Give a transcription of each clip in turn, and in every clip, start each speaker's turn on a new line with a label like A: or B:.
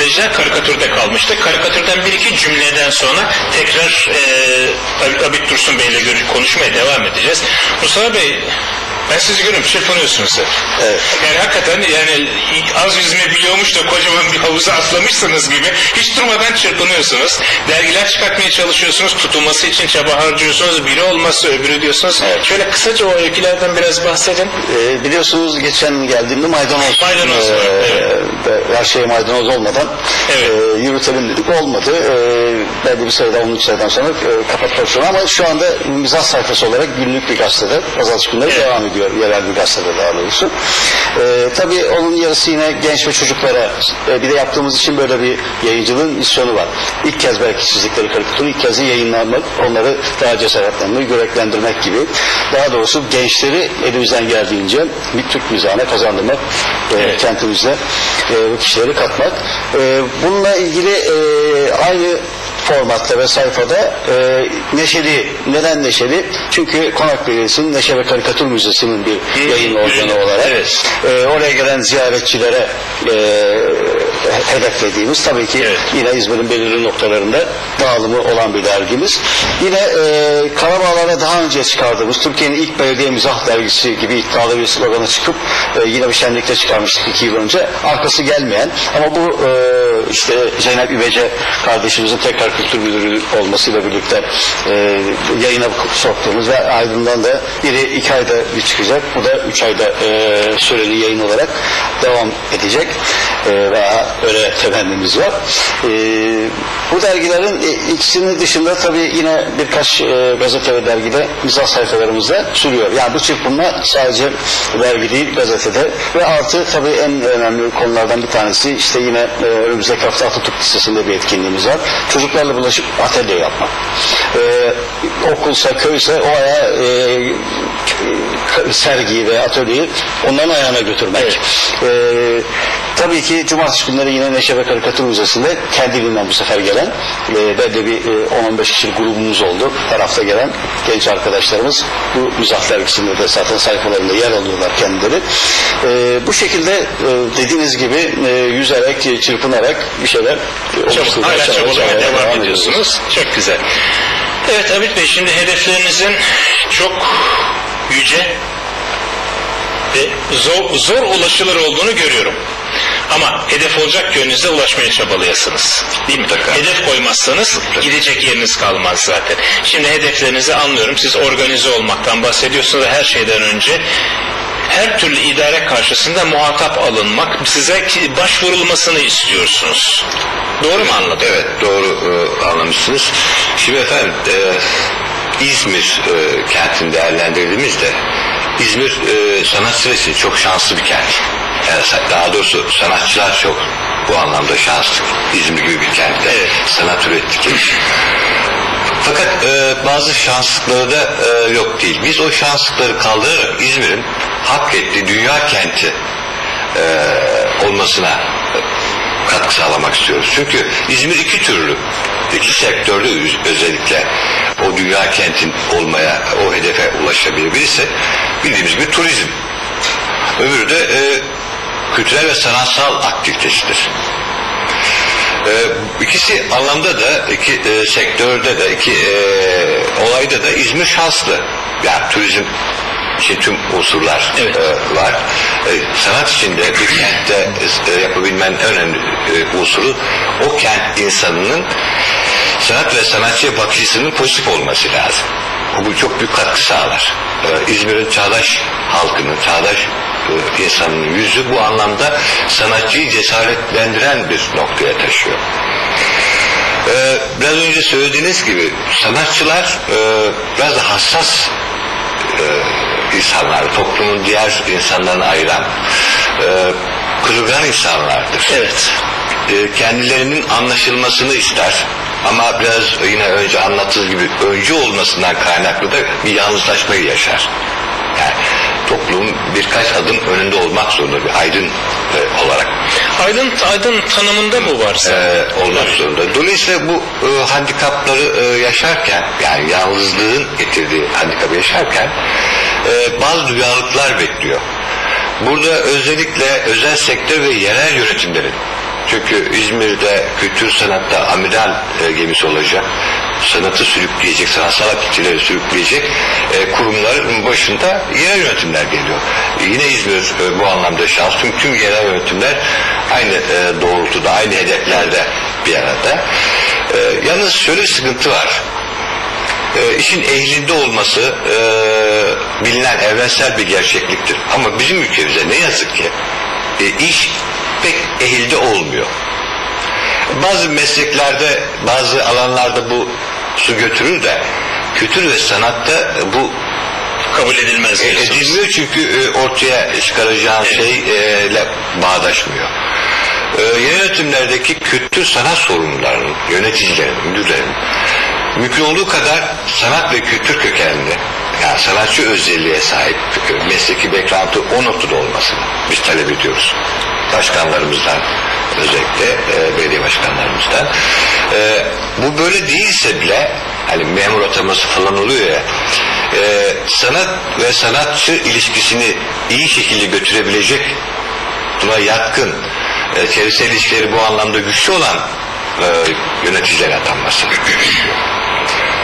A: izleyiciler karikatürde kalmıştık. Karikatürden bir iki cümleden sonra tekrar e, Abit Dursun Bey ile konuşmaya devam edeceğiz. Mustafa Bey ben sizi görüyorum çırpınıyorsunuz hep.
B: Evet.
A: Yani hakikaten yani az yüzme biliyormuş da kocaman bir havuza atlamışsınız gibi hiç durmadan çırpınıyorsunuz. Dergiler çıkartmaya çalışıyorsunuz. Tutulması için çaba harcıyorsunuz. Biri olması öbürü diyorsunuz.
B: Evet.
A: Şöyle kısaca o öykülerden biraz bahsedin.
B: Ee, biliyorsunuz geçen geldiğimde maydanoz.
A: Maydanoz var, evet.
B: ve Her şey maydanoz olmadan
A: Evet.
B: e, yürütelim dedik. Olmadı. E, belli bir sayıda 13 sayıdan sonra e, kapatmak zorunda ama şu anda mizah sayfası olarak günlük bir gazetede pazartesi günleri
A: Evet.
B: devam ediyor. Yerel bir gazetede daha doğrusu. E, tabii onun yarısı yine genç ve çocuklara e, bir de yaptığımız için böyle bir yayıncılığın misyonu var. İlk kez belki çizdikleri karikatürü ilk kez yayınlanmak, onları daha cesaretlendirmek, yüreklendirmek gibi. Daha doğrusu gençleri elimizden geldiğince bir Türk mizahına kazandırmak, e,
A: Evet.
B: kentimizde e, bu kişileri katmak. E, bununla ilgili e, aynı formatta ve sayfada e, neşeli. Neden neşeli? Çünkü Konak Belediyesi'nin Neşe ve Karikatür Müzesi'nin bir yayın organı olarak
A: evet.
B: e, oraya gelen ziyaretçilere e, hedeflediğimiz tabii ki
A: Evet.
B: yine İzmir'in belirli noktalarında dağılımı olan bir dergimiz. Yine e, Karabağlar'a daha önce çıkardığımız Türkiye'nin ilk belediye mizah dergisi gibi iddialı bir slogana çıkıp e, yine bir şenlikte çıkarmıştık iki yıl önce. Arkası gelmeyen ama bu e, işte Zeynep İbece kardeşimizin tekrar kültür müdürü olmasıyla birlikte e, yayına soktuğumuz ve ardından da biri iki ayda bir çıkacak. Bu da üç ayda e, süreli yayın olarak devam edecek. E, veya öyle temennimiz var. E, bu dergilerin e, ikisinin dışında tabii yine birkaç e, gazete ve dergide mizah sayfalarımızda sürüyor. Yani bu çırpınma sadece dergi değil gazetede ve artı tabii en önemli konulardan bir tanesi işte yine e, önümüzdeki hafta Atatürk Lisesi'nde bir etkinliğimiz var. Çocuklarla bulaşıp atölye yapmak. E, okulsa köyse o aya e, sergiyi ve atölyeyi onların ayağına götürmek. E, tabii ki cumartesi günleri yine Neşe ve Karikatür Müzesi'nde kendiliğinden bu sefer gelen e, belli bir e, 10-15 kişilik grubumuz oldu. Her hafta gelen genç arkadaşlarımız bu mizah dergisinde de zaten sayfalarında yer alıyorlar kendileri. E, bu şekilde e, dediğiniz gibi e, yüzerek, çırpınarak bir şeyler
A: Çabuk,
B: oluşturmaya
A: hala çabalamaya devam
B: ediyoruz.
A: ediyorsunuz. Çok güzel. Evet Abid Bey şimdi hedeflerinizin çok yüce ve zor, zor ulaşılır olduğunu görüyorum. Ama hedef olacak yönünüzde ulaşmaya çabalayasınız. Değil mi? Hedef koymazsanız gidecek yeriniz kalmaz zaten. Şimdi hedeflerinizi anlıyorum. Siz organize olmaktan bahsediyorsunuz her şeyden önce her türlü idare karşısında muhatap alınmak, size ki- başvurulmasını istiyorsunuz. Doğru mu anladım?
C: Evet doğru e, anlamışsınız. Şimdi efendim e, İzmir e, kentini değerlendirdiğimizde İzmir e, sanat süresi çok şanslı bir kent. Yani sa- daha doğrusu sanatçılar çok bu anlamda şanslı. İzmir gibi bir kentte
A: Evet.
C: sanat ürettik. Fakat e, bazı şanslıkları da e, yok değil. Biz o şanslıkları kaldırarak İzmir'in hak ettiği dünya kenti e, olmasına e, katkı sağlamak istiyoruz. Çünkü İzmir iki türlü, iki sektörde özellikle o dünya kentin olmaya, o hedefe ulaşabilir. Birisi bildiğimiz gibi turizm. Öbürü de e, kültürel ve sanatsal aktivitesidir. Ee, ikisi anlamda da iki e, sektörde de iki e, olayda da İzmir şanslı. Yani turizm için tüm unsurlar
A: Evet.
C: e, var. E, sanat içinde bir kentte e, yapabilmenin en önemli e, unsuru o kent insanının sanat ve sanatçıya bakışının pozitif olması lazım. Bu çok büyük katkı sağlar. Ee, İzmir'in çağdaş halkının, çağdaş e, insanın yüzü bu anlamda sanatçıyı cesaretlendiren bir noktaya taşıyor. Ee, biraz önce söylediğiniz gibi sanatçılar e, biraz da hassas e, insanlar, toplumun diğer insanlarını ayıran, e, kırılgan insanlardır.
A: Evet.
C: E, kendilerinin anlaşılmasını ister. Ama biraz yine önce anlattığı gibi öncü olmasından kaynaklı da bir yalnızlaşmayı yaşar. Yani toplumun birkaç adım önünde olmak zorunda bir aydın e, olarak
A: Aydın, aydın tanımında bu varsa.
C: e, olmak zorunda. Dolayısıyla bu e, handikapları e, yaşarken yani yalnızlığın getirdiği handikapı yaşarken e, bazı duyarlılıklar bekliyor. Burada özellikle özel sektör ve yerel yönetimlerin Çünkü İzmir'de kültür sanatta amiral e, gemisi olacak. Sanatı sürükleyecek, sanatsal aktiviteleri sürükleyecek e, kurumların başında yerel yönetimler geliyor. E, yine İzmir e, bu anlamda şans. Tüm, tüm yerel yönetimler aynı e, doğrultuda, aynı hedeflerde bir arada. E, yalnız şöyle bir sıkıntı var. E, işin ehlinde olması e, bilinen evrensel bir gerçekliktir. Ama bizim ülkemizde ne yazık ki e, iş pek ehilde olmuyor. Bazı mesleklerde, bazı alanlarda bu su götürür de kültür ve sanatta bu
A: Kabul edilmez diyorsunuz.
C: edilmiyor çünkü e, ortaya çıkaracağın şeyle bağdaşmıyor. E, yönetimlerdeki kültür sanat sorumlularının, yöneticilerin, müdürlerin mümkün olduğu kadar sanat ve kültür kökenli yani sanatçı özelliğe sahip e, mesleki background'ı o noktada olmasını biz talep ediyoruz. Başkanlarımızdan özellikle e, belediye başkanlarımızdan. E, bu böyle değilse bile hani memur ataması falan oluyor ya e, sanat ve sanatçı ilişkisini iyi şekilde götürebilecek buna yatkın e, çevresel ilişkileri bu anlamda güçlü olan e, yöneticiler atanması.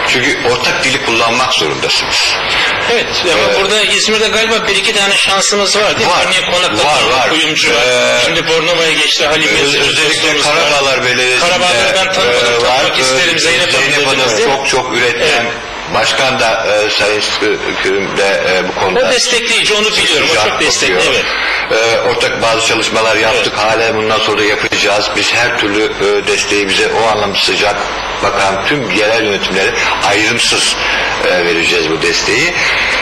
C: Çünkü ortak dili kullanmak zorundasınız.
A: Evet ama
C: Ee,
A: burada İzmir'de galiba bir iki tane şansımız var değil mi?
C: Var,
A: Örneğin konakta
C: var, var.
A: kuyumcu var.
C: Ee,
A: Şimdi Bornova'ya geçti Halim
C: Öz-
A: Yazıcı
C: özellikle. Karabağlar Belediyesi'nde
A: Karabağları ben tanımadım,
C: e,
A: tanımak isterim.
C: E,
A: Zeynep
C: Zeynep Hanım çok çok üreten
A: Evet.
C: Başkan da e, Sayın Sıkırım de e, bu konuda
A: O destekleyici onu biliyorum. O çok destekli. Evet.
C: E, ortak bazı çalışmalar yaptık. Hala bundan sonra da yapacağız. Biz her türlü e, desteği bize o anlamda sıcak bakan tüm yerel yönetimlere ayrımsız e, vereceğiz bu desteği.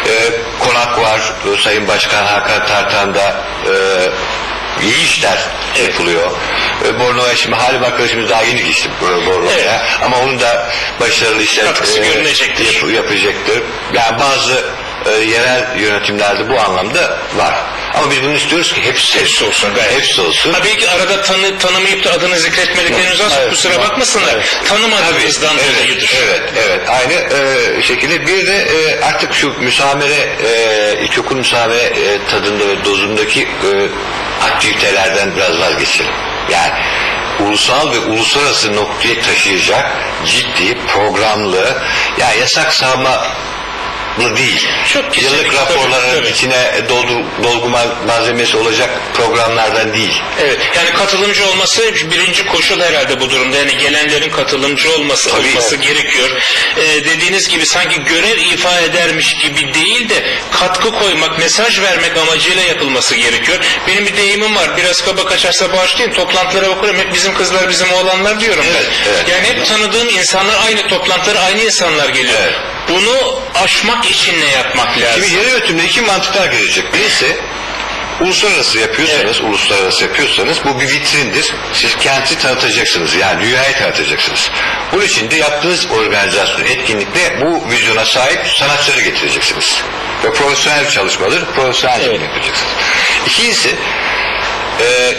C: E, konak var. E, Sayın Başkan Hakan Tartan da e, iyi işler yapılıyor. E, Bornova'ya şimdi Halim arkadaşımız daha yeni geçti Bor- Bornova'ya.
A: Evet.
C: Ama onun da başarılı işler
A: Katkısı görünecektir.
C: yap- yapacaktır. Yani bazı e, yerel yönetimlerde bu anlamda var. Ama biz bunu istiyoruz ki hepsi,
A: Hepsi olsun gayet.
C: Hepsi olsun.
A: Ha belki arada tanı, tanımayıp da adını zikretmedikleriniz varsa
C: Evet.
A: kusura bakmasınlar. Tanımadığınızdan
C: Tabii,
A: dolayıdır.
C: Evet, evet, evet. Aynı e, şekilde bir de e, artık şu müsamere, e, ilkokul müsamere e, tadında ve dozundaki e, aktivitelerden biraz vazgeçelim. Yani ulusal ve uluslararası noktaya taşıyacak ciddi, programlı, ya yasak sağma bu değil.
A: Çok
C: Yıllık raporların
A: tabii,
C: içine doldur, dolgu ma- malzemesi olacak programlardan değil.
A: Evet. Yani katılımcı olması birinci koşul herhalde bu durumda. Yani gelenlerin katılımcı olması
C: Tabii.
A: olması gerekiyor. Ee, dediğiniz gibi sanki görev ifa edermiş gibi değil de katkı koymak, mesaj vermek amacıyla yapılması gerekiyor. Benim bir deyimim var. Biraz kaba kaçarsa bağışlayın. Toplantılara bakıyorum. Hep bizim kızlar, bizim oğlanlar diyorum
C: Evet,
A: ben.
C: evet.
A: Yani hep tanıdığım insanlar aynı toplantılara aynı insanlar geliyor.
C: Evet.
A: Bunu aşmak için ne yapmak lazım?
C: Şimdi yeni yönetimde iki mantık edecek. Birisi uluslararası yapıyorsanız, uluslararası yapıyorsanız bu bir vitrindir. Siz kenti tanıtacaksınız. Yani dünyayı tanıtacaksınız. Bunun için de yaptığınız organizasyon, etkinlikle bu vizyona sahip sanatçıları getireceksiniz. Ve profesyonel çalışmaları profesyonel
A: Evet.
C: yapacaksınız. İkincisi e,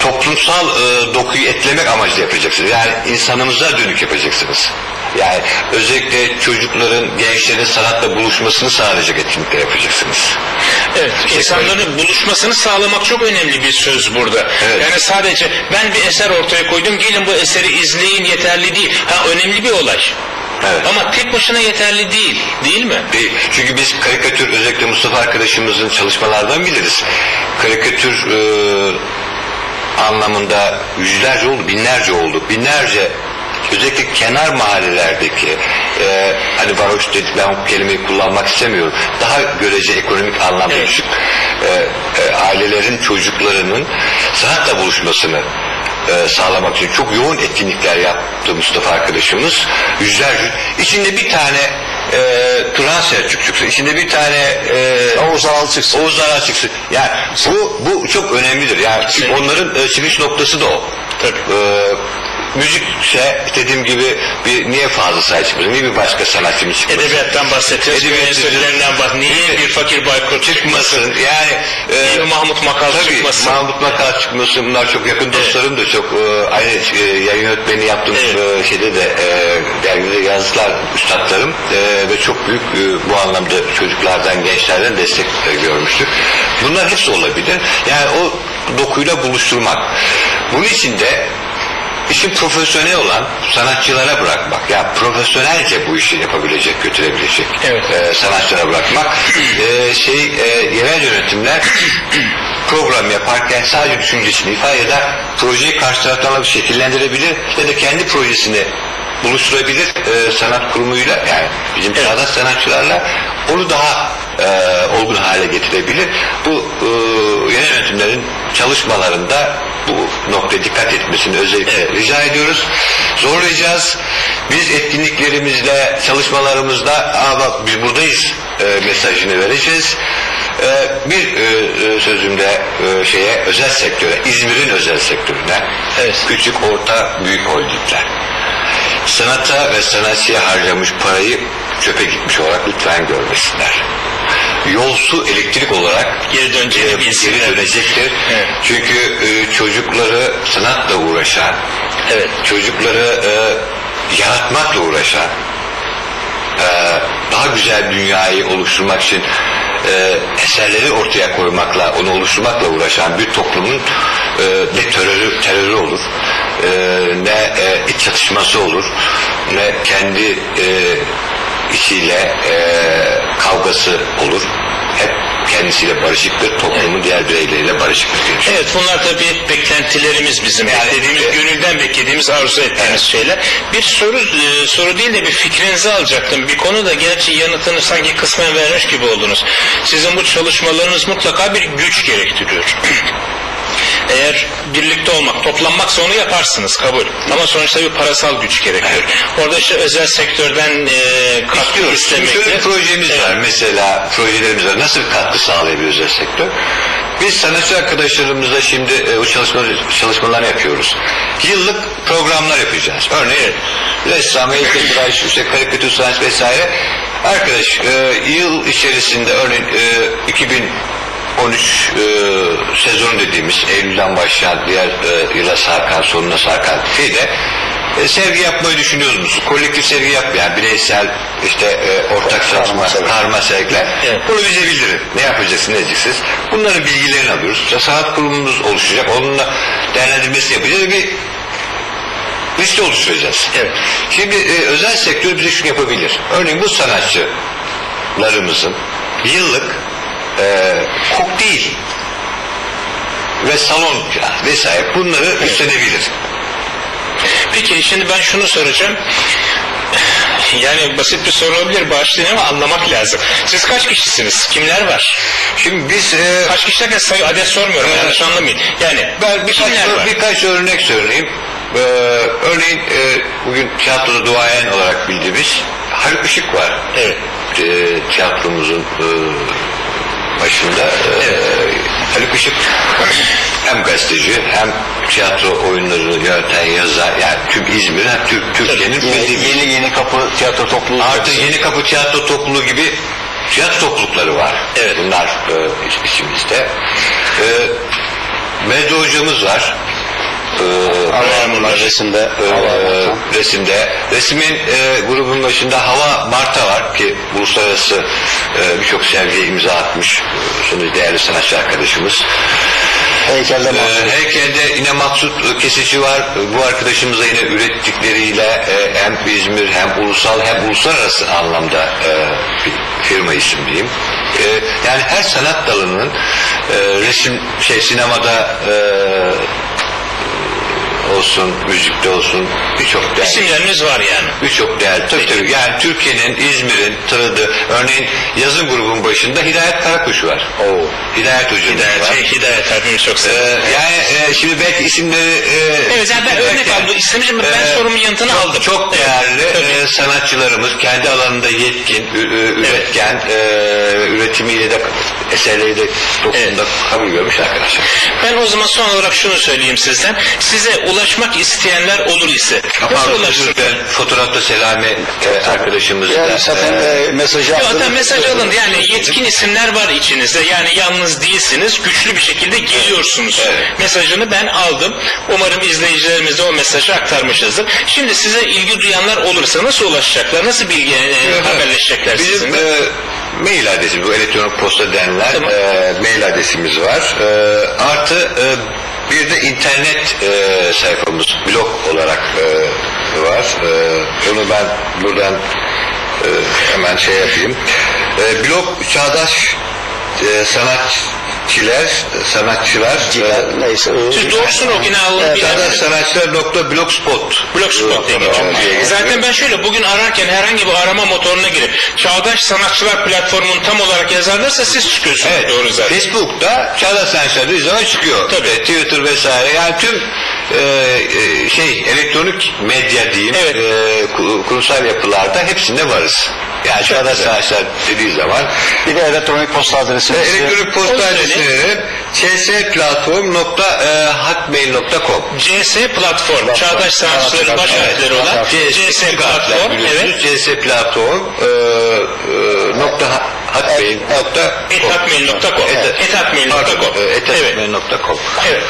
C: toplumsal e, dokuyu etlemek amacıyla yapacaksınız. Yani insanımıza dönük yapacaksınız. Yani özellikle çocukların, gençlerin sanatla buluşmasını sağlayacak etkinlikler yapacaksınız.
A: Evet, insanların buluşmasını sağlamak çok önemli bir söz burada.
C: Evet.
A: Yani sadece ben bir eser ortaya koydum, gelin bu eseri izleyin yeterli değil. Ha önemli bir olay.
C: Evet.
A: Ama tek başına yeterli değil, değil mi?
C: Değil. Çünkü biz karikatür özellikle Mustafa arkadaşımızın çalışmalardan biliriz. Karikatür e, anlamında yüzlerce oldu, binlerce oldu. Binlerce özellikle kenar mahallelerdeki e, hani varoş dedik ben o kelimeyi kullanmak istemiyorum. Daha görece ekonomik anlamda
A: Evet.
C: düşük e, e, ailelerin çocuklarının sanatla buluşmasını e, sağlamak için çok yoğun etkinlikler yaptı Mustafa arkadaşımız. Yüzlerce. İçinde bir tane e, Turan Selçuk çıksın. İçinde bir tane e,
B: Oğuz Aral çıksın.
C: Oğuz Aral çıksın. Yani bu bu çok önemlidir. Yani çünkü
A: Kesinlikle.
C: onların e, çıkış noktası da o.
A: Tabii.
C: E, müzikse dediğim gibi bir niye fazla çıkmasın? Niye bir başka sanatçımız çıkmasın?
A: Edebiyattan bahsediyoruz,
C: Edebiyat-
A: müesseselerinden bah. Niye bir fakir baykurt çıkmasın?
C: Yani e,
A: Niye Mahmut Makal
C: tabii,
A: çıkmasın?
C: Mahmut Makal çıkmasın. Bunlar çok yakın dostlarım da çok e, aynı e, yayın yönetmeni yaptığım
A: Evet.
C: e, şeyde de e, dergide yazdılar üstadlarım e, ve çok büyük e, bu anlamda çocuklardan gençlerden destek e, görmüştük. Bunlar hepsi olabilir. Yani o dokuyla buluşturmak. Bunun için de işin profesyonel olan sanatçılara bırakmak. Ya profesyonelce bu işi yapabilecek, götürebilecek
A: Evet.
C: e, sanatçılara bırakmak. E, şey e, yerel yönetimler program yaparken sadece düşüncesini ifade eder, projeyi karşı taraftan bir şekillendirebilir ya da kendi projesini buluşturabilir e, sanat kurumuyla yani bizim
A: Evet.
C: çağdaş sanatçılarla onu daha e, olgun hale getirebilir. Bu e, yönetimlerin çalışmalarında bu noktaya dikkat etmesini özellikle rica ediyoruz. Zorlayacağız. Biz etkinliklerimizle, çalışmalarımızda Aa bak biz buradayız e, mesajını vereceğiz. E, bir e, e, sözümde e, şeye özel sektöre, İzmir'in özel sektörüne,
A: Evet.
C: küçük, orta, büyük holdingler sanata ve sanatçıya harcamış parayı çöpe gitmiş olarak lütfen görmesinler. Yolsu elektrik olarak
A: Geri döneceğini
C: e, geri dönecektir.
A: Evet.
C: Çünkü e, çocukları sanatla uğraşan,
A: Evet.
C: çocukları e, yaratmakla uğraşan, e, daha güzel dünyayı oluşturmak için e, eserleri ortaya koymakla, onu oluşturmakla uğraşan bir toplumun e, ne terörü, terörü olur, e, ne e, iç çatışması olur, ne kendi e, içiyle e, kavgası olur. Hep kendisiyle barışıktır, toplumun diğer bireyleriyle barışıktır düşünüyorum.
A: Evet bunlar tabii beklentilerimiz bizim.
C: Yani,
A: beklediğimiz,
C: e,
A: gönülden beklediğimiz, arzu ettiğimiz
C: Evet.
A: şeyler. Bir soru e, soru değil de bir fikrinizi alacaktım. Bir konu da gerçi yanıtını sanki kısmen vermiş gibi oldunuz. Sizin bu çalışmalarınız mutlaka bir güç gerektiriyor. Eğer birlikte olmak, toplanmaksa onu yaparsınız kabul. Ama sonuçta bir parasal güç gerekiyor. Orada işte özel sektörden e, katkı istemek.
C: şöyle projemiz
A: Evet.
C: var. Mesela projelerimiz var. Nasıl katkı sağlayabilir özel sektör? Biz sanatçı arkadaşlarımızla şimdi e, o çalışmaları, çalışmaları yapıyoruz. Yıllık programlar yapacağız. Örneğin ressam, heykeltıraş, işte karikatür sanatçı vesaire. Arkadaş e, yıl içerisinde örneğin e, 2013 e, sezonu dediğimiz Eylül'den başlayan diğer e, yıla sarkan, sonuna sarkan şeyde e, sergi yapmayı düşünüyoruz musunuz? Kolektif sergi yapmayan, bireysel işte e, ortak
B: sergi.
C: karma sergiler.
A: Evet.
C: Bunu bize bildirin. Ne yapacaksınız, ne edeceksiniz? Bunların bilgilerini alıyoruz. İşte sanat kurumumuz oluşacak. Onunla değerlendirmesini yapacağız. Bir liste oluşturacağız.
A: Evet.
C: Şimdi e, özel sektör bize şunu yapabilir. Örneğin bu sanatçılarımızın yıllık e, kokteil ve salon vesaire bunları üstlenebilir.
A: Peki şimdi ben şunu soracağım. Yani basit bir soru olabilir bağışlayın ama anlamak lazım. Siz kaç kişisiniz? Kimler var?
C: Şimdi biz e,
A: Kaç kişi derken sayı adet sormuyorum
C: Evet.
A: yanlış anlamayın. Yani
C: Ben birkaç,
A: var?
C: birkaç örnek söyleyeyim. Ee, örneğin e, bugün tiyatroda duayen olarak bildiğimiz Haluk Işık var.
A: Evet.
C: Ee, tiyatromuzun e, başında. E, Haluk Işık hem gazeteci hem tiyatro oyunları yöneten yazar yani tüm İzmir hem Türk, Türkiye'nin
B: Yeni, yeni yeni kapı tiyatro topluluğu.
C: Artı Yeni Kapı Tiyatro Topluluğu gibi tiyatro toplulukları var.
A: Evet.
C: Bunlar e, iç- içimizde. E, Medya hocamız var. E,
B: Havaalanlar resimde.
C: e, resimde. Resmin e, grubun başında Hava Marta var ki uluslararası e, birçok sergiye imza atmış. E, Şimdi değerli sanatçı arkadaşımız.
B: Heykelde
C: Ee,
B: mahsus.
C: heykelde yine Maksut Kesici var. Bu arkadaşımıza yine ürettikleriyle e, hem İzmir hem ulusal hem uluslararası anlamda e, bir firma isim diyeyim. E, yani her sanat dalının e, resim şey sinemada e, olsun, müzikte olsun birçok değerli.
A: İsimleriniz var yani.
C: Birçok değerli. Tabii tabii. Yani Türkiye'nin, İzmir'in tanıdığı, örneğin yazın grubun başında Hidayet Karakuş var.
A: Oo.
C: Hidayet hocamız
A: Hidayet,
C: var.
A: şey, Hidayet abimi çok
C: Ee,
A: seviyorum.
C: yani e, şimdi belki isimleri e,
A: Evet, yani ben örnek aldım. İstemciğim, ben sorumun yanıtını
C: çok,
A: aldım.
C: Çok
A: Evet,
C: değerli
A: tabii.
C: e, sanatçılarımız kendi alanında yetkin, ü- üretken, e, üretimiyle de eserleri de toplumda kabul görmüş arkadaşlar.
A: Ben o zaman son olarak şunu söyleyeyim sizden. Size ulaşmak isteyenler olur ise nasıl
C: dilerim. Fotoğrafta Selami e, arkadaşımız da.
B: Yani zaten
C: e,
B: e, mesajı aldınız.
A: hatta mesaj alın yani yetkin isimler var içinizde yani yalnız değilsiniz güçlü bir şekilde geliyorsunuz
C: Evet.
A: mesajını ben aldım umarım izleyicilerimize o mesajı aktarmışızdır şimdi size ilgi duyanlar olursa nasıl ulaşacaklar nasıl bilgi e, haberleşecekler
C: Bizim
A: sizinle
C: e, mail adresi, bu elektronik posta denilen
A: Tamam.
C: e, mail adresimiz var. E, artı e, bir de internet e, sayfamız blog olarak e, var. E, onu ben buradan e, hemen şey yapayım. E, blog Çağdaş e, Sanatçılar Sanatçılar e,
B: Neyse.
A: Siz doğrusunu okuyun ha, onu
B: Evet,
A: bilen-
C: Çağdaş Sanatçılar.blogspot
A: Blogspot diye geçiyor. Zaten ben şöyle bugün ararken herhangi bir arama motoruna girip Çağdaş Sanatçılar platformunun tam olarak yazarlarsa siz çıkıyorsunuz.
C: Evet.
A: Doğru zaten.
C: Facebook'ta Çağdaş Sanatçılar bir zaman çıkıyor.
A: Tabii.
C: E, Twitter vesaire. Yani tüm e, e, şey elektronik medya diyeyim
A: Evet.
C: e, ku- kurumsal yapılarda hepsinde varız. Yani Çağdaş. Sanatçılar dediği zaman
B: Bir de elektronik posta adresimiz.
C: e, elektronik posta
A: Onu
C: adresini verelim. csplatform.hotmail.com
A: CS platform, Çağdaş Sanatçıların baş harfleri olan
B: Evet.
A: CS platform, evet.
C: csplatform e, e, nokta hotmail nokta
A: Ethatmail.com. Ethatmail.com. Evet.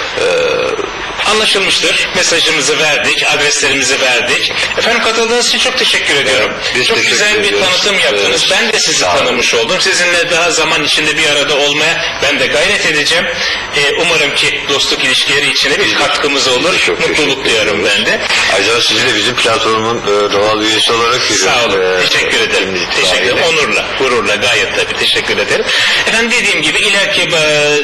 A: Anlaşılmıştır. Mesajımızı verdik, adreslerimizi verdik. Efendim katıldığınız için çok teşekkür ediyorum.
C: biz
A: çok
C: teşekkür
A: güzel bir
C: ediyoruz.
A: tanıtım yaptınız. Ben de sizi tanımış oldum. Sizinle daha zaman içinde bir arada olmaya ben de gayret edeceğim. Ee, umarım ki dostluk ilişkileri içine bir katkımız olur.
C: Çok
A: Mutluluk duyarım
C: ediyoruz.
A: ben de.
C: Ayrıca sizi de bizim platformun e, doğal üyesi olarak görüyoruz.
A: Sağ olun.
C: E,
A: teşekkür ederim. Teşekkür ederim. Onurla, gururla gayet tabii teşekkür ederim. Efendim dediğim gibi ileriki e,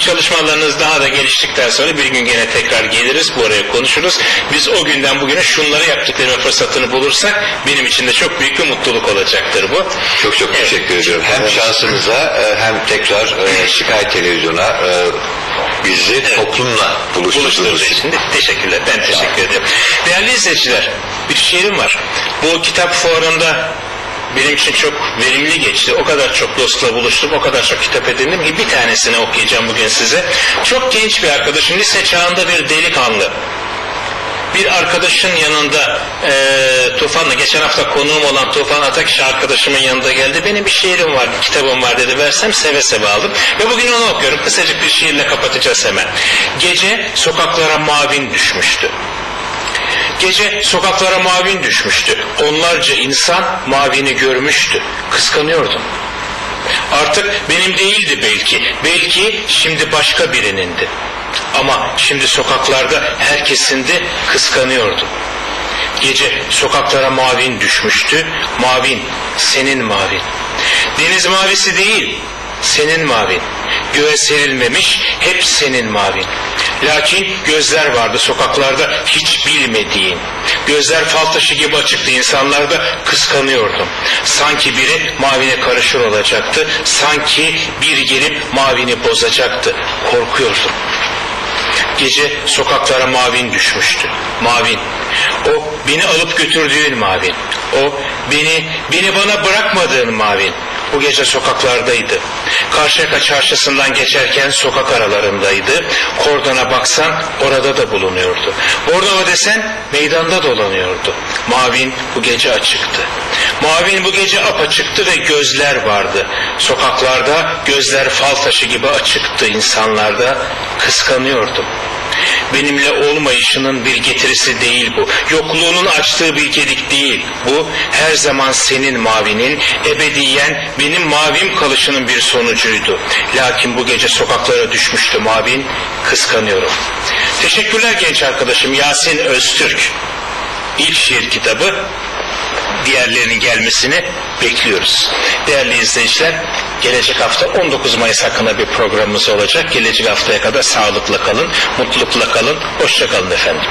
A: çalışmalarınız daha da geliştikten sonra bir gün gene tekrar geliriz. Bu araya konuşuruz. Biz o günden bugüne şunları yaptıklarına fırsatını bulursak benim için de çok büyük bir mutluluk olacaktır bu.
C: Çok çok
A: Evet.
C: teşekkür ediyorum. Hem şansınıza e, hem tekrar e, Sky Televizyon'a e, bizi toplumla
A: buluşturduğunuz
C: için.
A: için de teşekkürler. Ben teşekkür ederim. Değerli izleyiciler, bir şiirim var. Bu kitap fuarında benim için çok verimli geçti. O kadar çok dostla buluştum, o kadar çok kitap edindim ki bir tanesini okuyacağım bugün size. Çok genç bir arkadaşım, lise çağında bir delikanlı. Bir arkadaşın yanında eee Tufan'la geçen hafta konuğum olan Tufan Atakişi arkadaşımın yanında geldi. Benim bir şiirim var, kitabım var dedi. Versem seve seve aldım. Ve bugün onu okuyorum. Kısacık bir şiirle kapatacağız hemen. Gece sokaklara mavin düşmüştü. Gece sokaklara mavin düşmüştü. Onlarca insan mavini görmüştü. Kıskanıyordum. Artık benim değildi belki. Belki şimdi başka birinindi. Ama şimdi sokaklarda herkesindi kıskanıyordum. Gece sokaklara mavin düşmüştü. Mavin, senin mavin. Deniz mavisi değil, senin mavin. Göğe serilmemiş, hep senin mavin. Lakin gözler vardı sokaklarda hiç bilmediğin. Gözler fal taşı gibi açıktı insanlarda kıskanıyordum. Sanki biri mavine karışır olacaktı. Sanki bir gelip mavini bozacaktı. Korkuyordum. Gece sokaklara mavin düşmüştü. Mavin. O beni alıp götürdüğün mavin. O beni beni bana bırakmadığın mavin. Bu gece sokaklardaydı. Karşıyaka çarşısından geçerken sokak aralarındaydı. Kordona baksan orada da bulunuyordu. Bornova desen meydanda dolanıyordu. Mavin bu gece açıktı. Mavin bu gece apaçıktı ve gözler vardı. Sokaklarda gözler fal taşı gibi açıktı insanlarda. Kıskanıyordum. Benimle olmayışının bir getirisi değil bu. Yokluğunun açtığı bir gedik değil. Bu her zaman senin mavinin, ebediyen benim mavim kalışının bir sonucuydu. Lakin bu gece sokaklara düşmüştü mavin, kıskanıyorum. Teşekkürler genç arkadaşım Yasin Öztürk. İlk şiir kitabı diğerlerinin gelmesini bekliyoruz. Değerli izleyiciler, gelecek hafta 19 Mayıs hakkında bir programımız olacak. Gelecek haftaya kadar sağlıkla kalın, mutlulukla kalın, hoşça kalın efendim.